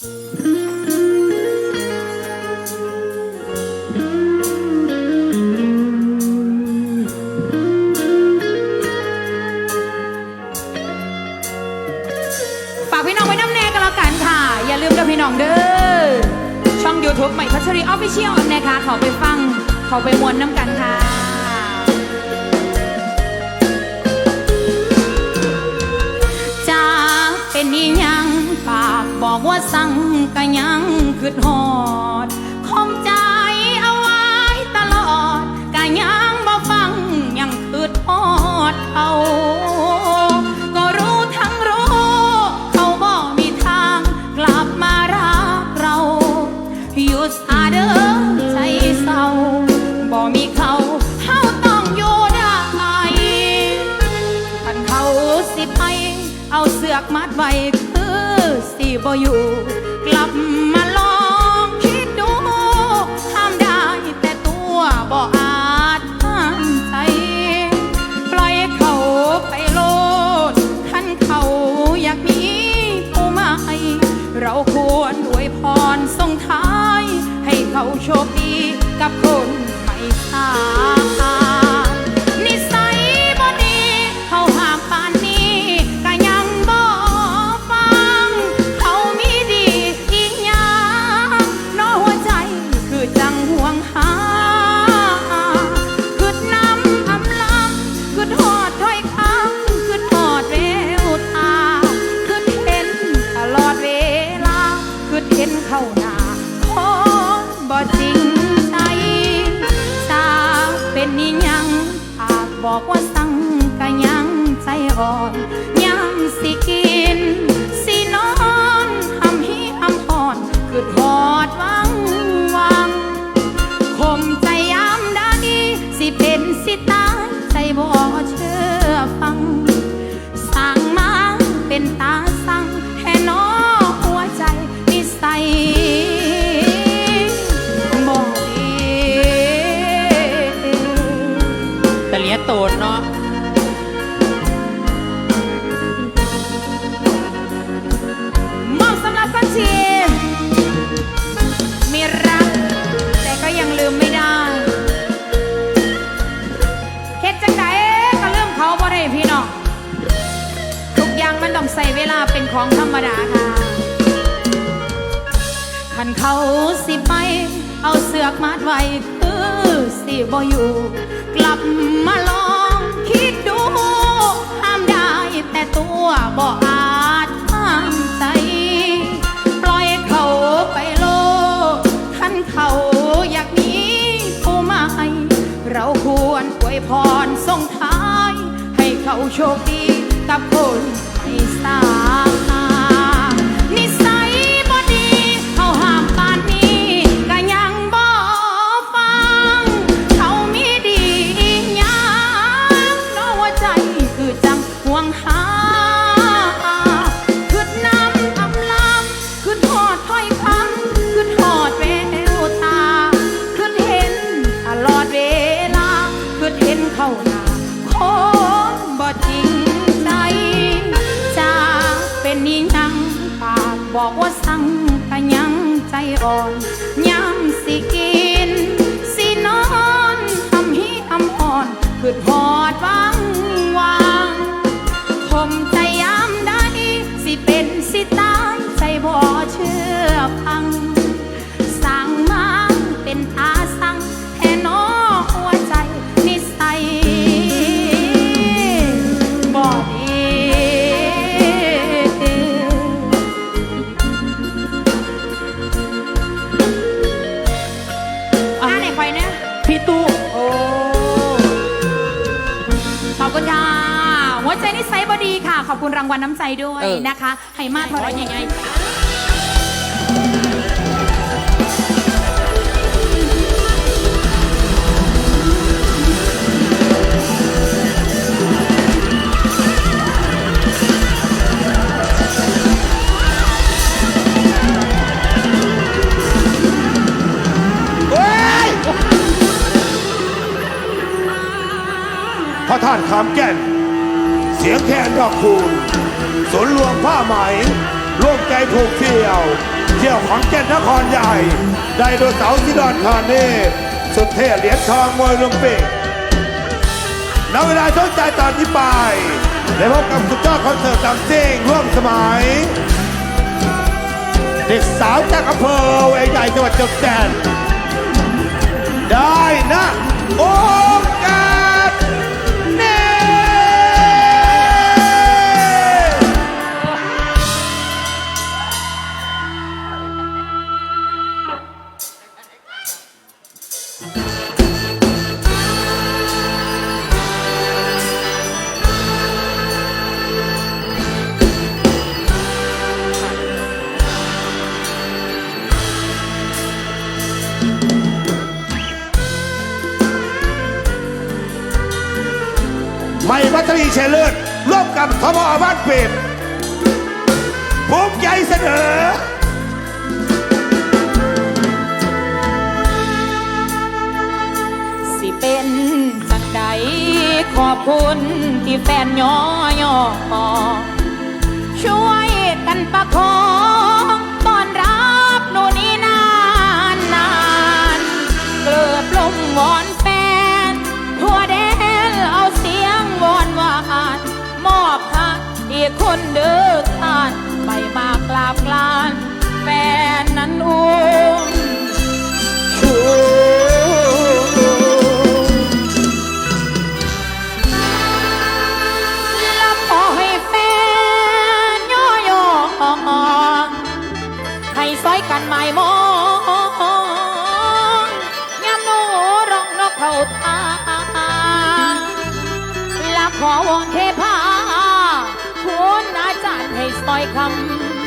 ฝากพี่น้องไว้น้ำแน่กันแล้วกันค่ะ อย่าลืมกับพี่น้องเด้อ ช่อง YouTube ใหม่พัชรีออฟฟิเชียลนะคะ เขาไปฟัง เขาไปมวนน้ำกันค่ะ บอกว่าสั่งก็ยังคือหอดคมใจเอาไว้ตลอดก็ยังบ่ฟังยังคือทอดเขาก็รู้ทั้งรู้ เขาบ่มีทางกลับมารักเราหยุดสาเดิมใจเศร้าบ่มีเขาเขาต้องอยู่ได้ท่านเขาสิไปเอาเสือกมัดไว้ คือสิบ่อยู่กลับมาลองคิดดูห้ามได้แต่ตัวบ่อาจห้ามใจ สิกิน สินอนหำหิหำพอนคือหอดว่า เขาสิไป เอาเสือกมัดไว้คือสิบ่อยู่ กลับมาลองคิดดู ห้ามได้แต่ตัวบ่อาจห้ามใจ ปล่อยเขาไปโลดคันเขาอยากมีผู้ใหม่เราควรอวยพรส่งท้าย ให้เขาโชคดีกับคนไม่สา คือทอดหวัง รางวัลน้ำใจด้วยนะคะให้มาเท่าไหรยังไงพระท่านคำแก่น เสียงแคนดอกคูณสนรวมผ้าไหม ร่วมใจผูกเที่ยว เที่ยวขอนแก่นนครใหญ่ ไดโนเสาร์ที่ดอนคาเน่สุดเท่เหรียญทองมวยโอลิมปิกณเวลาช่วงใจตอนนี้ไปได้พบกับสุดยอดคอนเสิร์ตดังซิ่งร่วมสมัย เด็กสาวจากอำเภอเวใหญ่จังหวัดจังแดนได้นะ โอ ตรีเชลเลอร์ร่วมกับทบบ้านเป็ดภูมิใจเสนอ สิเป็นจังใดขอบคุณที่แฟนย่อย่อช่วยกันประคอง องนกเข้าและขอวอนเทพาคุณอาจารย์ให้ซอยค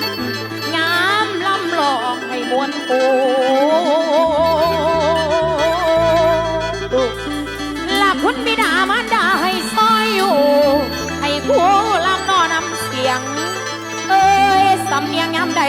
ำ งามลำลองให้มวนปูลาคุณบิดามารดาให้ซอยอยู่ ให้คู่ลำนอนำเสียง เอ้ยสำเนียงยำใด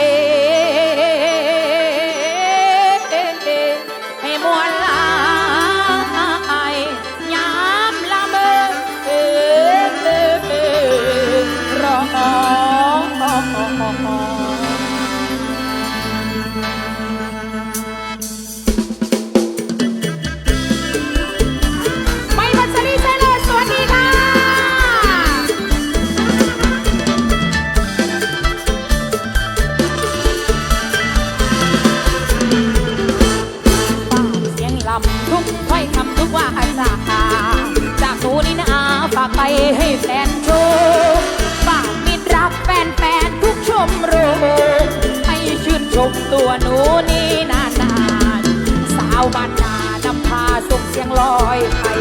ทุกถ้อยคำทุกว่าจาจากหนูนี่นะฝากไปให้แฟนโชว์ ตัวหนูนี่นานๆสาวบ้านนานำพาส่งเสียงลอยไป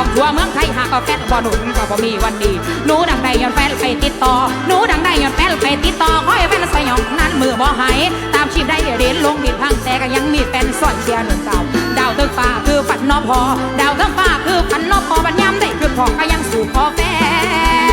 องทั่วเมืองไทยหากก็แฟนบ่หนุนก็บ่มีวันดีหนูดังได้ย้อนแฟนไปติดต่อหนูดังได้ย้อนแฟนไปติดต่อคอยแฟนสยองนั้นมือบ่หายตามชีพได้เดินลงดินพังแต่ก็ยังมีแฟนสอนเชียร์หนุนเก่าดาวเทิงฟ้าคือฝันนอพอดาวเทิงฟ้าคือฝันนอพอบัญญัมได้คือพอก็ยังสู่พอแฟน